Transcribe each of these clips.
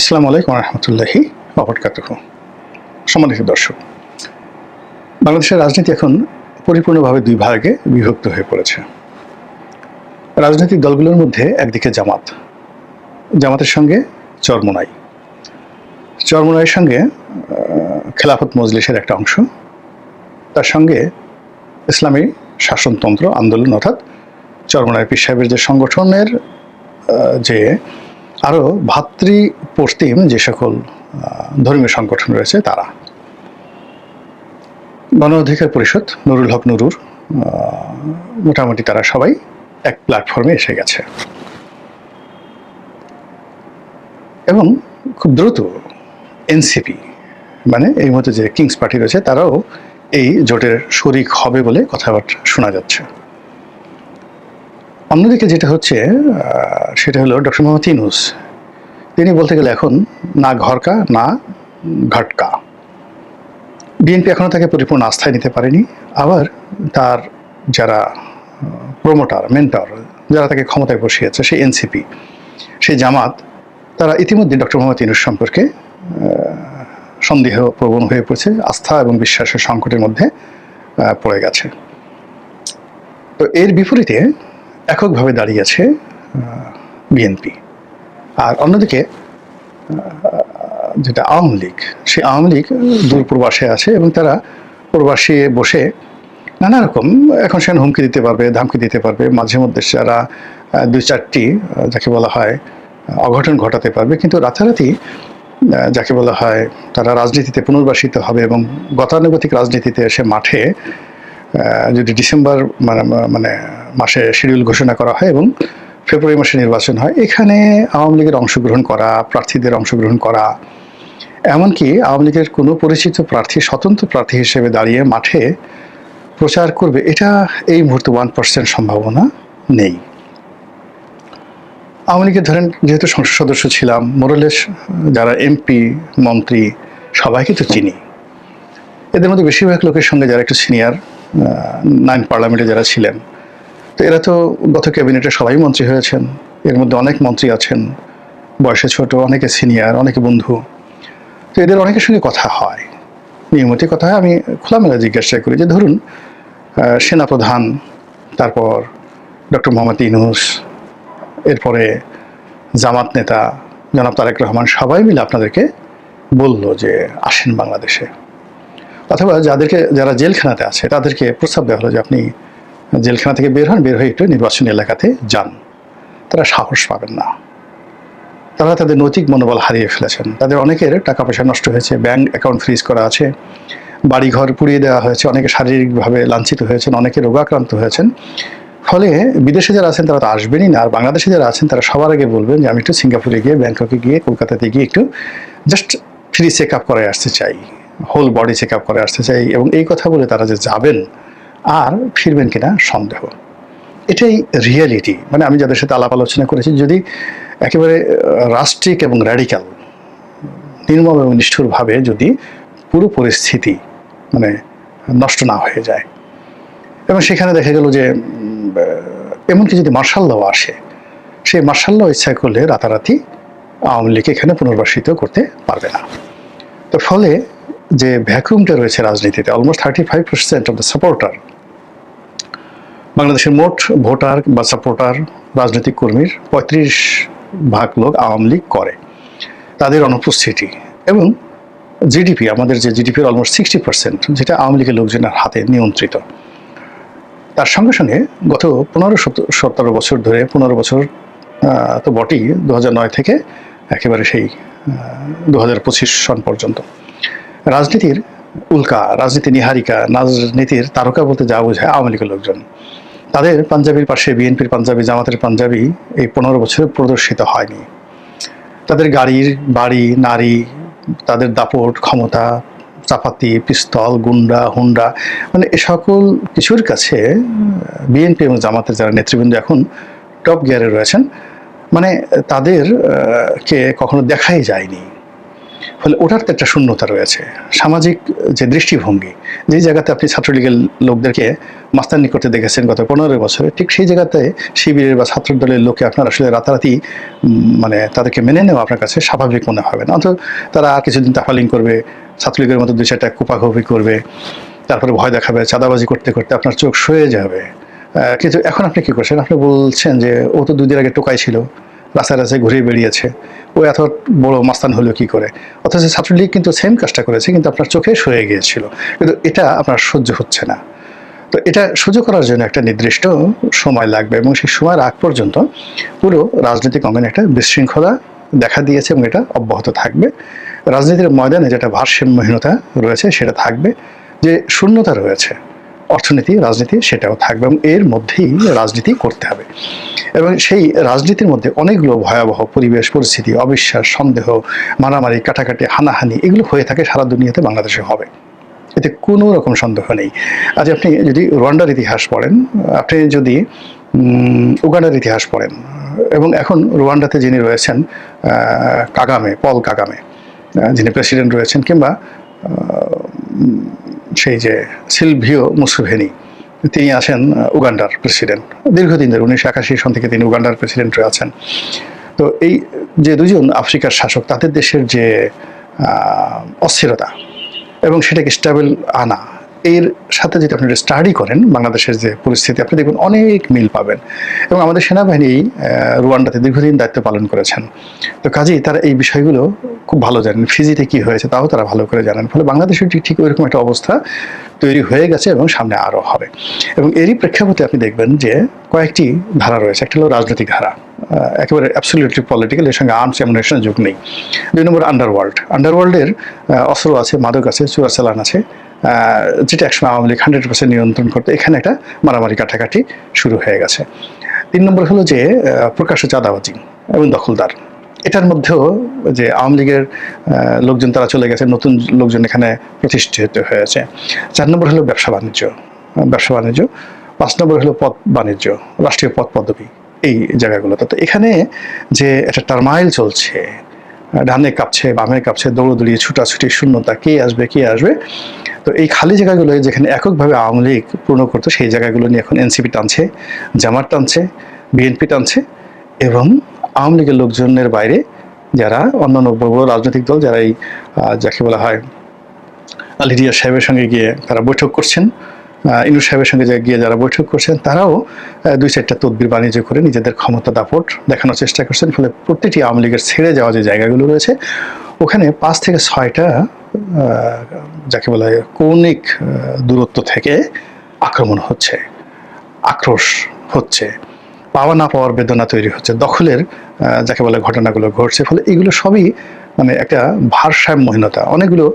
আসসালামু আলাইকুম রহমতুল্লাহি অবরকাতুহ সম্মানিত দর্শক, বাংলাদেশের রাজনীতি এখন পরিপূর্ণভাবে দুই ভাগে বিভক্ত হয়ে পড়েছে। রাজনৈতিক দলগুলোর মধ্যে একদিকে জামাত, জামাতের সঙ্গে চরমোনাই। চরমোনাইয়ের সঙ্গে খেলাফত মজলিসের একটা অংশ, তার সঙ্গে ইসলামী শাসনতন্ত্র আন্দোলন অর্থাৎ চরমোনাই পীর সাহেবের যে সংগঠনের যে আরও ভাতৃ পশ্চিম যে সকল ধর্মীয় সংগঠন রয়েছে তারা। গণ অধিকার পরিষদ, নুরুল হক নুরুর মোটামুটি তারা সবাই এক প্ল্যাটফর্মে এসে গেছে। এবং খুব দ্রুত এনসিপি মানে এই মতো যে কিংস পার্টি রয়েছে, তারাও এই জোটের শরিক হবে বলে কথাবার্তা শোনা যাচ্ছে। অন্যদিকে যেটা হচ্ছে সেটা হলো ডক্টর মোহাম্মদ ইনুস তিনি বলতে গেলে এখন না ঘরকা, না ঘটকা। বিএনপি এখনও তাকে পরিপূর্ণ আস্থায় নিতে পারেনি। আবার তার যারা প্রমোটার মেন্টর যারা তাকে ক্ষমতায় বসিয়েছে, সেই এনসিপি, সেই জামাত, তারা ইতিমধ্যে ডক্টর মোহাম্মদ ইনুস সম্পর্কে সন্দেহ প্রবণ হয়ে পড়েছে, আস্থা এবং বিশ্বাসের সংকটের মধ্যে পড়ে গেছে। তো এর বিপরীতে এককভাবে দাঁড়িয়েছে বিএনপি। আর অন্যদিকে যেটা আওয়ামী লীগ, সেই আওয়ামী লীগ দূর প্রবাসে আছে এবং তারা প্রবাসে বসে নানা রকম, এখন সেখানে হুমকি দিতে পারবে, ধামকি দিতে পারবে। মাঝে মধ্যে যারা দুই চারটি যাকে বলা হয় অঘটন ঘটাতে পারবে। কিন্তু রাতারাতি যাকে বলা হয়, তারা রাজনীতিতে পুনর্বাসিত হবে এবং গতানুগতিক রাজনীতিতে এসে মাঠে যদি ডিসেম্বর মানে মানে মাসে শিডিউল ঘোষণা করা হয় এবং ফেব্রুয়ারি মাসে নির্বাচন হয়, এখানে আওয়ামী লীগের অংশগ্রহণ করা, প্রার্থীদের অংশগ্রহণ করা, এমনকি আওয়ামী লীগের কোনো পরিচিত প্রার্থী, স্বতন্ত্র প্রার্থী হিসেবে দাঁড়িয়ে মাঠে প্রচার করবে, এটা এই মুহূর্তে ওয়ান পার্সেন্ট সম্ভাবনা নেই। আওয়ামী লীগের ধরেন, যেহেতু সংসদ সদস্য ছিলাম মোরালেস যারা এমপি মন্ত্রী, সবাইকে তো চিনি। এদের মধ্যে বেশিরভাগ লোকের সঙ্গে যারা একটু সিনিয়র নাইন পার্লামেন্টে যারা ছিলেন, তো এরা তো গত ক্যাবিনেটে সবাই মন্ত্রী হয়েছেন। এর মধ্যে অনেক মন্ত্রী আছেন, বয়সে ছোট, অনেকে সিনিয়র, অনেকে বন্ধু। তো এদের অনেকের সঙ্গে কথা হয়। নিয়মিত কথা হয়, আমি খোলামেলা জিজ্ঞাসা করি যে, ধরুন সেনাপ্রধান, তারপর ডক্টর মোহাম্মদ ইনুস এরপরে জামাত নেতা, জনাব তারেক রহমান, সবাই মিলে আপনাদেরকে বলল যে, আসেন বাংলাদেশে। অথবা যাদেরকে, যারা জেলখানাতে আছে, তাদেরকে প্রস্তাব দেওয়া হলো যে আপনি জেলখানা থেকে বের হন, বের হয়ে একটু নির্বাচনী এলাকাতে যান। তারা সাহস পাবেন না। তারা তাদের নৈতিক মনোবল হারিয়ে ফেলেছেন। তাদের অনেকের টাকা পয়সা নষ্ট হয়েছে, ব্যাংক অ্যাকাউন্ট ফ্রিজ করা আছে, বাড়িঘর পুড়িয়ে দেওয়া হয়েছে, অনেকে শারীরিকভাবে লাঞ্ছিত হয়েছেন, অনেকে রোগাক্রান্ত হয়েছেন। ফলে বিদেশে যারা আছেন, তারা তো আসবেনই না। আর বাংলাদেশে যারা আছেন, তারা সবার আগে বলবেন যে আমি একটু সিঙ্গাপুরে গিয়ে, ব্যাংককে গিয়ে, কলকাতাতে গিয়ে একটু জাস্ট ফ্রি চেক আপ করে আসতে চাই। হোল বডি চেক আপ করে আসতে চাই এবং এই কথা বলে তারা যে যাবেন আর ফিরবেন কিনা সন্দেহ। এটাই রিয়েলিটি মানে আমি যাদের সাথে আলাপ আলোচনা করেছি, যদি একেবারে রাষ্ট্রিক এবং র্যাডিক্যাল নির্মম এবং নিষ্ঠুরভাবে যদি পুরো পরিস্থিতি মানে নষ্ট না হয়ে যায়। এবং সেখানে দেখা গেল যে এমনকি যদি মার্শাল ল আসে সেই মার্শাল ল ইচ্ছা করলে রাতারাতি আওয়ামী লীগ এখানে পুনর্বাসিত করতে পারবে না। তো ফলে যে ভ্যাকুমটা রয়েছে রাজনীতিতে almost thirty five percent of the supporter বাংলাদেশের মোট ভোটার বা সাপোর্টার রাজনৈতিক কর্মীর পঁয়ত্রিশ ভাগ লোক আওয়ামী লীগ করে। তাদের অনুপস্থিতি এবং জিডিপি আমাদের যে জিডিপির অলমোস্ট সিক্সটি পার্সেন্ট যেটা আওয়ামী লীগের লোকজনের হাতে নিয়ন্ত্রিত। তার সঙ্গে সঙ্গে গত পনেরো সতেরো বছর ধরে, পনেরো বছর তো বটেই, দু নয় থেকে একেবারে সেই দু হাজার পঁচিশ সন পর্যন্ত। রাজনীতির উল্কা রাজনীতি নিহারিকা রাজনীতির তারকা বলতে যা বোঝায় আওয়ামী লীগের লোকজন। তাদের পাঞ্জাবির পাশে বিএনপির পাঞ্জাবি জামাতের পাঞ্জাবি এই পনেরো বছরে প্রদর্শিত হয়নি। তাদের গাড়ির বাড়ি নারী তাদের দাপট ক্ষমতা চাপাতি পিস্তল গুন্ডা হুন্ডা মানে এ সকল কিছুর কাছে বিএনপি এবং জামাতের যারা নেতৃবৃন্দ এখন টপ গিয়ারে রয়েছেন মানে তাদের আহ, কে কখনো দেখাই যায়নি। ফলে ওটার তো একটা শূন্যতা রয়েছে। সামাজিক যে দৃষ্টিভঙ্গি যে জায়গাতে আপনি ছাত্রলীগের লোকদেরকে মাস্তানি করতে দেখেছেন গত পনেরো বছরে, ঠিক সেই জায়গাতে শিবিরের বা ছাত্র দলের লোকে আপনার আসলে রাতারাতি মানে তাদেরকে মেনে নেওয়া আপনার কাছে স্বাভাবিক মনে হবে না। অথচ তারা আর কিছুদিন তাফালিং করবে, ছাত্রলীগের মতো দুই চারটা কোপাকুপি করবে, তারপরে ভয় দেখাবে, চাঁদাবাজি করতে করতে আপনার চোখ সয়ে যাবে। কিন্তু এখন আপনি কি করছেন? আপনি বলছেন যে ও তো দুদিন আগে টোকাই ছিল। রাস্তায় রাস্তায় ঘুরে বেরিয়েছে ও এত বড় মাস্তান হলো কি করে? অথচ ছাত্রলীগ কিন্তু সেম কাজটা করেছে, কিন্তু আপনার চোখে সয়ে গিয়েছিল। কিন্তু এটা আপনার সহ্য হচ্ছে না। তো এটা সহ্য করার জন্য একটা নির্দিষ্ট সময় লাগবে এবং সেই সময়ের আগ পর্যন্ত পুরো রাজনৈতিক অঙ্গনে একটা বিশৃঙ্খলা দেখা দিয়েছে এবং এটা অব্যাহত থাকবে। রাজনীতির ময়দানে যেটা ভারসাম্যহীনতা রয়েছে সেটা থাকবে। যে শূন্যতা রয়েছে অর্থনীতি, রাজনীতি সেটাও থাকবে এবং এর মধ্যেই রাজনীতি করতে হবে। এবং সেই রাজনীতির মধ্যে অনেকগুলো ভয়াবহ পরিবেশ, পরিস্থিতি, অবিশ্বাস, সন্দেহ, মারামারি, কাটাকাটি, হানাহানি এগুলো হয়ে থাকে সারা দুনিয়াতে বাংলাদেশে হবে। এতে কোনো রকম সন্দেহ নেই। আজ আপনি যদি রোয়ান্ডার ইতিহাস পড়েন, আপনি যদি উগান্ডার ইতিহাস পড়েন, এবং এখন রোয়ান্ডাতে যিনি রয়েছেন কাগামে, পল কাগামে যিনি প্রেসিডেন্ট রয়েছেন কিংবা সেই যে সিলভিও মুসুভেনি, তিনি আছেন উগান্ডার প্রেসিডেন্ট। দীর্ঘদিন ধরে উনিশশো একাশি সন থেকে তিনি উগান্ডার প্রেসিডেন্ট আছেন। তো এই যে দুজন আফ্রিকার শাসক, তাদের দেশের যে অস্থিরতা এবং সেটাকে স্টেবল আনা এর সাথে যদি আপনি স্টাডি করেন, বাংলাদেশের যে পরিস্থিতি, আপনি দেখবেন অনেক মিল পাবেন। এবং আমাদের সেনাবাহিনী রুয়ান্ডাতে দীর্ঘদিন দায়িত্ব পালন করেছেন। তো কাজেই তারা এই বিষয়গুলো খুব ভালো জানেন, ফিজিতে কি হয়েছে তাও তারা ভালো করে জানেন। ফলে বাংলাদেশের ঠিক ঠিক ওইরকম একটা অবস্থা তৈরি হয়ে গেছে এবং সামনে আরও হবে। এবং এরই প্রেক্ষাপটে আপনি দেখবেন যে কয়েকটি ধারা রয়েছে। একটা হলো রাজনৈতিক ধারা। একেবারে অ্যাবসলিউটলি পলিটিক্যাল এর সঙ্গে আর্মস এমুনেশনের যুগ নেই। দুই নম্বর আন্ডারওয়ার্ল্ড আন্ডারওয়ার্ল্ডের অস্ত্র আছে, মাদক আছে, চোরাচালান আছে। যেটা একসময় আওয়ামী লীগ হান্ড্রেড পার্সেন্ট নিয়ন্ত্রণ করতো, এখানে একটা মারামারি কাটাকাটি শুরু হয়ে গেছে। তিন নম্বর হলো যে প্রকাশ্য চাঁদাবাজি এবং দখলদার। এটার মধ্যেও যে আওয়ামী লীগের লোকজন তারা চলে গেছে, নতুন লোকজন এখানে প্রতিষ্ঠিত হয়েছে। চার নম্বর হলো ব্যবসা বাণিজ্য। ব্যবসা বাণিজ্য। পাঁচ নম্বর হলো পদ বাণিজ্য, রাষ্ট্রীয় পথ পদবি এই জায়গাগুলোতে। তো এখানে যে একটা টার্মাইল চলছে ডানে কাঁপছে, বামে কাঁপছে দৌড়দৌড়ি ছুটাছুটি, শূন্যতা, কে আসবে কে আসবে? তো এই খালি জায়গাগুলো যেখানে এককভাবে আওয়ামী লীগ পূর্ণ করতো, সেই জায়গাগুলো নিয়ে এখন এনসিপি টানছে, জামাত টানছে, বিএনপি টানছে এবং আওয়ামী লীগের লোকজনের বাইরে যারা অন্যান্য বড় রাজনৈতিক দল, যারা এই যাকে বলা হয় আলিরিয়া সাহেবের সঙ্গে গিয়ে তারা বৈঠক করছেন। ইনু সাহেবের সঙ্গে গিয়ে যারা বৈঠক করছেন, তারাও দুই চারটা তদবির বাণিজ্য করে নিজেদের ক্ষমতা দাপট দেখানোর চেষ্টা করছেন। ফলে প্রতিটি আওয়ামী লীগের ছেড়ে যাওয়া যে জায়গাগুলো রয়েছে, ওখানে পাঁচ থেকে ছয়টা যাকে বলা হয় কৌণিক দূরত্ব থেকে আক্রমণ হচ্ছে, আক্রোশ হচ্ছে, পাওয়া না পাওয়ার বেদনা তৈরি হচ্ছে, দখলের যাকে বলে ঘটনাগুলো ঘটছে। ফলে এগুলো সবই মানে একটা ভারসাম্যহীনতা। অনেকগুলো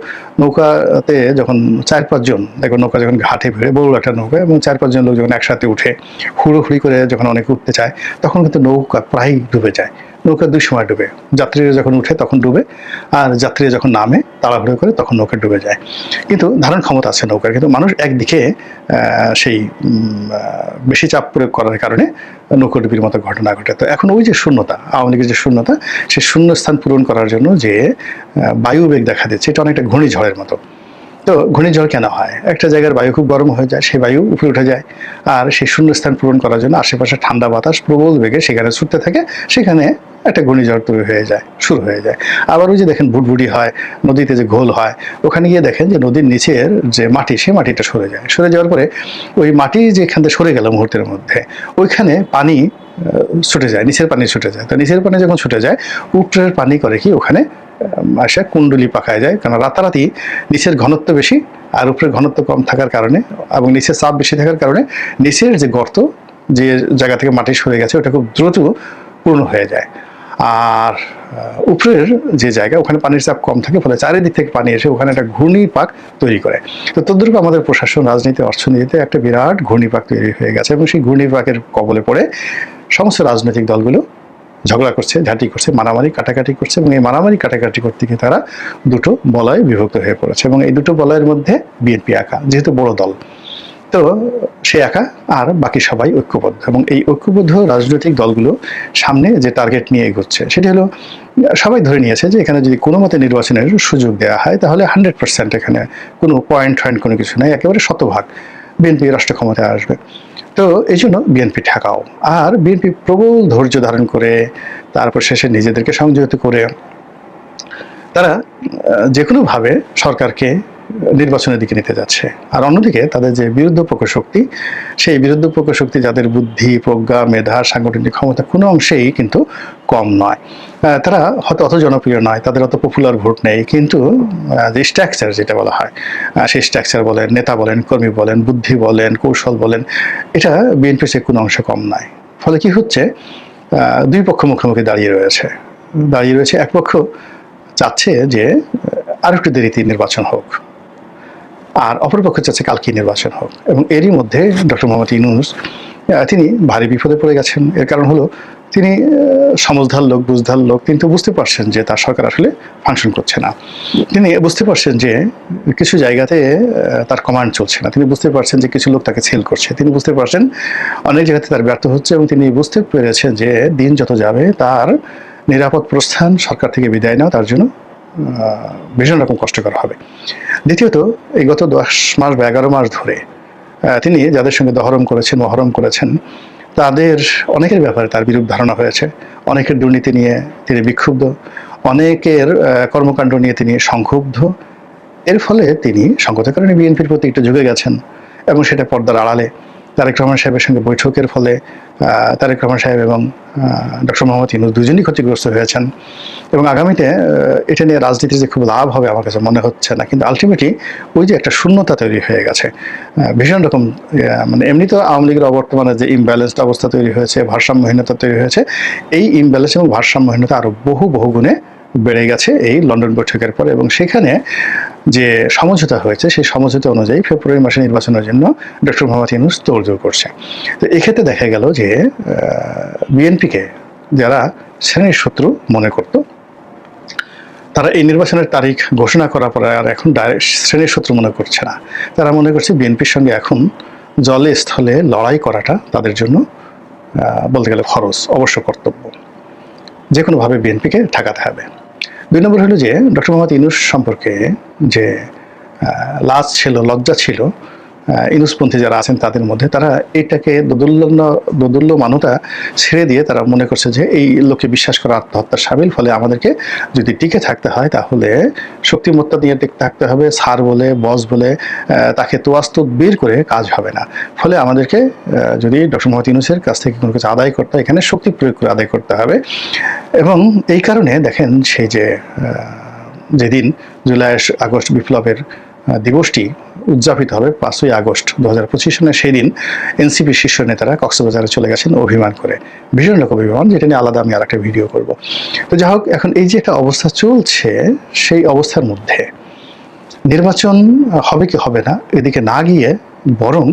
নৌকাতে যখন চার পাঁচজন দেখো নৌকা যখন ঘাটে ভিড়ে, বড় একটা নৌকা এবং চার পাঁচজন লোক যখন একসাথে উঠে হুড়োহুড়ি করে যখন অনেক উঠতে চায়, তখন কিন্তু নৌকা প্রায় ডুবে যায়। নৌকা দুই সময় ডুবে। যাত্রীরা যখন উঠে তখন ডুবে, আর যাত্রীরা যখন নামে, তাড়াহুড়ো করে তখন নৌকা ডুবে যায়। কিন্তু ধারণ ক্ষমতা আছে নৌকার, কিন্তু মানুষ একদিকে সেই বেশি চাপ প্রয়োগ করার কারণে নৌকা ডুবির মতো ঘটনা ঘটে। তো এখন ওই যে শূন্যতা, আওয়ামী লীগের যে শূন্যতা, সেই শূন্যস্থান পূরণ করার জন্য যে বায়ুবেগ দেখা দিচ্ছে, এটা অনেকটা ঘূর্ণিঝড়ের মতো। তো ঘূর্ণিঝড় কেন হয়? একটা জায়গার বায়ু খুব গরম হয়ে যায়, সেই বায়ু উপরে উঠে যায়। আর সেই শূন্যস্থান পূরণ করার জন্য আশেপাশে ঠান্ডা বাতাস প্রবল বেগে সেখানে ছুটতে থাকে, সেখানে একটা ঘূর্ণিঝড় তৈরি হয়ে যায়, শুরু হয়ে যায়। আবার ওই যে দেখেন ভুটভুটি হয়, নদীতে যে ঘোল হয়, ওখানে গিয়ে দেখেন যে নদীর নিচের যে মাটি, সেই মাটিটা সরে যায়। সরে যাওয়ার পরে ওই মাটি যেখান থেকে সরে গেল মুহূর্তের মধ্যে, ওইখানে পানি ছুটে যায়, নিচের পানি ছুটে যায়। তো নিচের পানি যখন ছুটে যায় উপরের পানি করে কি ওখানে আসে কুণ্ডলি পাকায় যায়। কারণ রাতারাতি নিচের ঘনত্ব বেশি আর উপরের ঘনত্ব কম থাকার কারণে এবং নিচের চাপ বেশি থাকার কারণে নিচের যে গর্ত, যে জায়গা থেকে মাটি সরে গেছে, ওটা খুব দ্রুত পূর্ণ হয়ে যায়। আর উপরের যে জায়গা, ওখানে পানির চাপ কম থাকে, ফলে চারিদিক থেকে পানি এসে ওখানে একটা ঘূর্ণিপাক তৈরি করে। তো তদ্রূপ আমাদের প্রশাসন, রাজনীতি, অর্থনীতিতে একটা বিরাট ঘূর্ণিপাক তৈরি হয়ে গেছে এবং সেই ঘূর্ণিপাকের কবলে পড়ে সমস্ত রাজনৈতিক দলগুলো ঝগড়া করছে, ঝাঁটি করছে, মারামারি, কাটাকাটি করছে এবং এই মারামারি, কাটাকাটি করতে গিয়ে তারা দুটো বলয় বিভক্ত হয়ে পড়েছে এবং এই দুটো বলয়ের মধ্যে বিএনপি একা, যেহেতু বড় দল। তো সে একা, আর বাকি সবাই ঐক্যবদ্ধ। এবং এই ঐক্যবদ্ধ রাজনৈতিক দলগুলো সামনে যে টার্গেট নিয়ে এগোচ্ছে, সেটি হলো, সবাই ধরে নিয়েছে যে এখানে যদি কোনো মতে নির্বাচনের সুযোগ দেওয়া হয়, তাহলে হান্ড্রেড পার্সেন্ট এখানে কোনো পয়েন্ট ফয়েন্ট কোনো কিছু নেই, একেবারে শতভাগ বিএনপি রাষ্ট্র ক্ষমতায় আসবে। তো এই জন্য বিএনপি ঠেকাও। আর বিএনপি প্রবল ধৈর্য ধারণ করে, তারপর শেষে নিজেদেরকে সংযত করে, তারা যে কোনোভাবে সরকারকে নির্বাচনের দিকে নিতে যাচ্ছে। আর অন্যদিকে তাদের যে বিরুদ্ধ পক্ষ শক্তি, সেই বিরুদ্ধ পক্ষ শক্তি যাদের বুদ্ধি, প্রজ্ঞা, মেধা, সাংগঠনিক ক্ষমতা কোনো অংশেই কিন্তু কম নয়। তারা হয়তো অত জনপ্রিয় নয়, তাদের অত পপুলার ভোট নেই, কিন্তু যে স্ট্রাকচার যেটা বলা হয় সেই স্ট্রাকচার বলেন, নেতা বলেন, কর্মী বলেন, বুদ্ধি বলেন, কৌশল বলেন, এটা বিএনপির চেয়ে কোনো অংশে কম নয়। ফলে কি হচ্ছে? দুই পক্ষ মুখোমুখি দাঁড়িয়ে রয়েছে। দাঁড়িয়ে রয়েছে এক পক্ষ, চাচ্ছে যে আরও একটু দেরিতে নির্বাচন হোক। আর অপরপক্ষ চাচ্ছে কালকে নির্বাচন হোক। এবং এরই মধ্যে ডক্টর মোহাম্মদ ইউনুস আহ, তিনি ভারী বিপদে পড়ে গেছেন। এর কারণ হলো তিনি আহ, সমঝদার লোক বুঝদার লোক কিন্তু বুঝতে পারছেন যে তার সরকার আসলে ফাংশন করছে না। তিনি বুঝতে পারছেন যে কিছু জায়গাতে তার কমান্ড চলছে না। তিনি বুঝতে পারছেন যে কিছু লোক তাকে সেল করছে। তিনি বুঝতে পারছেন অনেক জায়গাতে তার ব্যর্থ হচ্ছে এবং তিনি বুঝতে পেরেছেন যে দিন যত যাবে তার নিরাপদ প্রস্থান সরকার থেকে বিদায় নেওয়া তার জন্য ভীষণ রকম কষ্টকর হবে। দ্বিতীয়ত, এই গত দশ মাস বা এগারো মাস ধরে তিনি যাদের সঙ্গে দহরম করেছেন, মহরম করেছেন, তাদের অনেকের ব্যাপারে তার বিরূপ ধারণা হয়েছে। অনেকের দুর্নীতি নিয়ে তিনি বিক্ষুব্ধ, অনেকের কর্মকাণ্ড নিয়ে তিনি সংক্ষুব্ধ। এর ফলে তিনি সংগতের কারণে বিএনপির প্রতি একটু ঝুঁকে গেছেন এবং সেটা পর্দার আড়ালে। তারেক রহমান সাহেবের সঙ্গে বৈঠকের ফলে তারেক রহমান সাহেব এবং ডক্টর মোহাম্মদ ইনুস দুজনই ক্ষতিগ্রস্ত হয়েছেন। এবং আগামীতে এটা নিয়ে রাজনীতির যে খুব লাভ হবে আমার কাছে মনে হচ্ছে না। কিন্তু আলটিমেটলি ওই যে একটা শূন্যতা তৈরি হয়ে গেছে। ভীষণ রকম মানে এমনি তো আওয়ামী লীগের অবর্তমানে যে ইমব্যালেন্সড অবস্থা তৈরি হয়েছে, ভারসাম্যহীনতা তৈরি হয়েছে, এই ইমব্যালেন্স এবং ভারসাম্যহীনতা আরও বহু বহু গুণে বেড়ে গেছে এই লন্ডন বৈঠকের পর। এবং সেখানে যে সমঝোতা হয়েছে, সেই সমঝোতা অনুযায়ী ফেব্রুয়ারি মাসে নির্বাচনের জন্য ডক্টর মোহাম্মদ ইউনুস তোড়জোড় করছে। তো এক্ষেত্রে দেখা গেল যে বিএনপিকে যারা শ্রেণির শত্রু মনে করত, তারা এই নির্বাচনের তারিখ ঘোষণা করার পরে আর এখন ডাইরেক্ট শ্রেণির শত্রু মনে করছে না। তারা মনে করছে বিএনপির সঙ্গে এখন জলে স্থলে লড়াই করাটা তাদের জন্য বলতে গেলে খরচ অবশ্য কর্তব্য। যে কোনোভাবে বিএনপিকে ঠেকাতে হবে। দুই নম্বর হলো যে ডক্টর মোহাম্মদ ইনুস সম্পর্কে যে লাজ ছিল লজ্জা ছিল ইনুসপন্থী যারা আছেন তাদের মধ্যে, তারা এটাকে দোদুল্য দোদুল্যমানতা ছেড়ে দিয়ে তারা মনে করছে যে এই লোককে বিশ্বাস করা আত্মহত্যার সামিল। ফলে আমাদেরকে যদি টিকে থাকতে হয়, তাহলে শক্তিমত্তা দিয়ে টিকে থাকতে হবে, সার বলে, বস বলে তাকে তোয়াস্ত বের করে কাজ হবে না। ফলে আমাদেরকে যদি ডক্টর মোহাম্মদ ইউনুসের কাছ থেকে কোনো কিছু আদায় করতে এখানে শক্তি প্রয়োগ করে আদায় করতে হবে। এবং এই কারণে দেখেন সেই যে যেদিন জুলাই, আগস্ট বিপ্লবের দিবসটি উদযাপিত হবে পাঁচই আগস্ট দু হাজার পঁচিশ সালে সেই দিন এনসিপি শীর্ষ নেতারা কক্সবাজারে চলে গেছেন অভিমান করে। ভীষণ রকম অভিমান, যেটা নিয়ে আলাদা আমি আর একটা ভিডিও করব। তো যাই হোক, এখন এই যে একটা অবস্থা চলছে, সেই অবস্থার মধ্যে নির্বাচন হবে কি হবে না, এদিকে না গিয়ে বরং